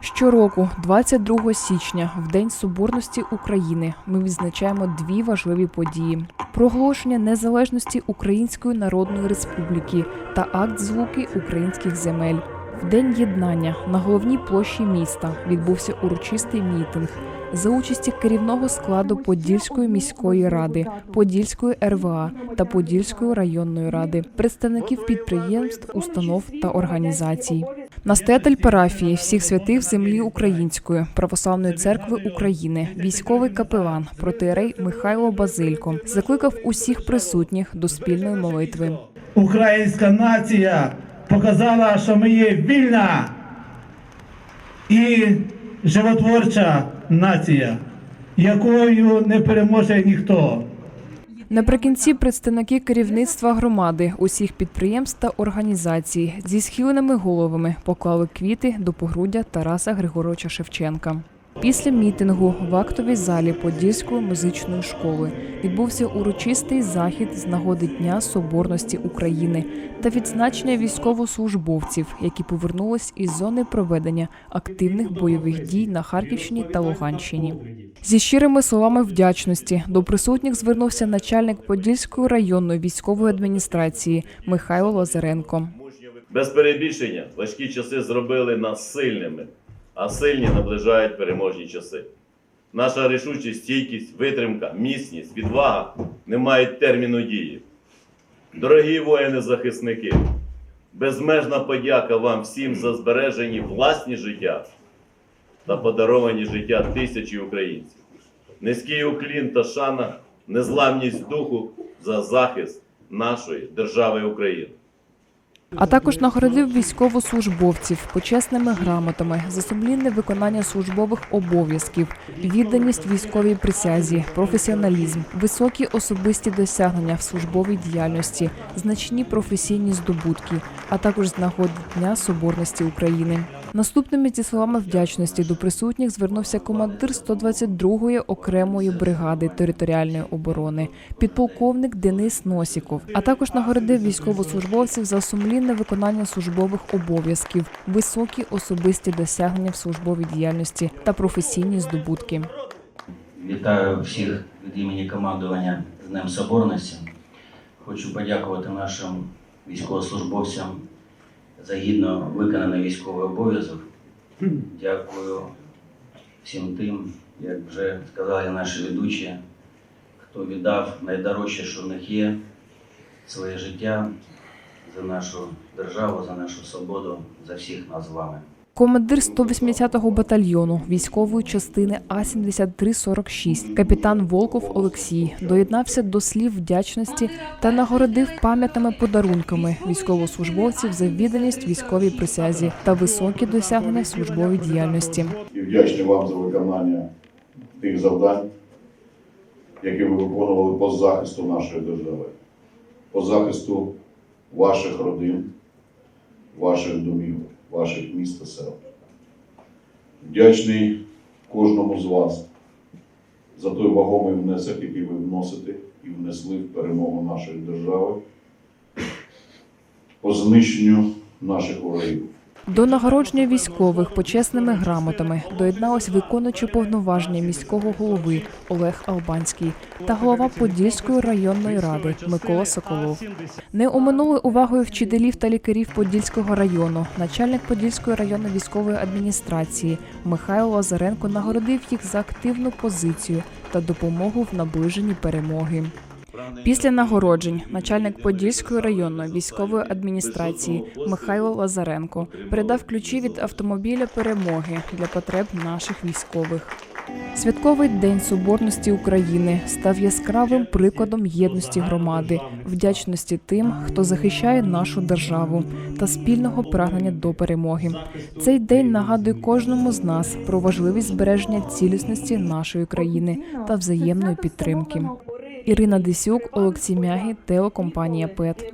Щороку, 22 січня, в День Соборності України, ми відзначаємо дві важливі події: проголошення незалежності Української Народної Республіки та акт злуки українських земель. В день єднання на головній площі міста відбувся урочистий мітинг за участі керівного складу Подільської міської ради, Подільської РВА та Подільської районної ради, представників підприємств, установ та організацій. Настоятель парафії всіх святих землі української православної церкви України, військовий капелан протиерей Михайло Базилько закликав усіх присутніх до спільної молитви. Українська нація показала, що ми є вільна і животворча нація, якою не переможе ніхто. Наприкінці представники керівництва громади, усіх підприємств та організацій зі схиленими головами поклали квіти до погруддя Тараса Григоровича Шевченка. Після мітингу в актовій залі Подільської музичної школи відбувся урочистий захід з нагоди Дня Соборності України та відзначення військовослужбовців, які повернулись із зони проведення активних бойових дій на Харківщині та Луганщині. Зі щирими словами вдячності до присутніх звернувся начальник Подільської районної військової адміністрації Михайло Лазаренко. Без перебільшення важкі часи зробили нас сильними, а сильні наближають переможні часи. Наша рішучість, стійкість, витримка, міцність, відвага не мають терміну дії. Дорогі воїни-захисники, безмежна подяка вам всім за збережені власні життя та подаровані життя тисячі українців. Низький уклін та шана, незламність духу за захист нашої держави України. А також нагородив військовослужбовців почесними грамотами за сумлінне виконання службових обов'язків, відданість військовій присязі, професіоналізм, високі особисті досягнення в службовій діяльності, значні професійні здобутки, а також з нагоди Дня Соборності України. Наступними зі словами вдячності до присутніх звернувся командир 122-ї окремої бригади територіальної оборони, підполковник Денис Носіков, а також нагородив військовослужбовців за сумлінне виконання службових обов'язків, високі особисті досягнення в службовій діяльності та професійні здобутки. Вітаю всіх від імені командування з Днем Соборності. Хочу подякувати нашим військовослужбовцям за гідно виконаний військовий обов'язок. Дякую всім тим, як вже сказали наші ведучі, хто віддав найдорожче, що в них є, своє життя за нашу державу, за нашу свободу, за всіх нас з вами. Командир 180-го батальйону військової частини А-7346 капітан Волков Олексій доєднався до слів вдячності та нагородив пам'ятними подарунками військовослужбовців за відданість військовій присязі та високі досягнення в діяльності. і вдячні вам за виконання тих завдань, які ви виконували по захисту нашої держави, по захисту ваших родин, ваших домів, ваших міст та сел. Вдячний кожному з вас за той вагомий внесок, який ви вносите і внесли в перемогу нашої держави по знищенню наших ворогів. До нагородження військових почесними грамотами доєдналось виконуючи повноваження міського голови Олег Албанський та голова Подільської районної ради Микола Соколов. Не оминули увагою вчителів та лікарів Подільського району. Начальник Подільської районної військової адміністрації Михайло Лазаренко нагородив їх за активну позицію та допомогу в наближенні перемоги. Після нагороджень начальник Подільської районної військової адміністрації Михайло Лазаренко передав ключі від автомобіля перемоги для потреб наших військових. Святковий день Соборності України став яскравим прикладом єдності громади, вдячності тим, хто захищає нашу державу та спільного прагнення до перемоги. Цей день нагадує кожному з нас про важливість збереження цілісності нашої країни та взаємної підтримки. Ірина Десюк, Олексій Мягі, телекомпанія ПЕТ.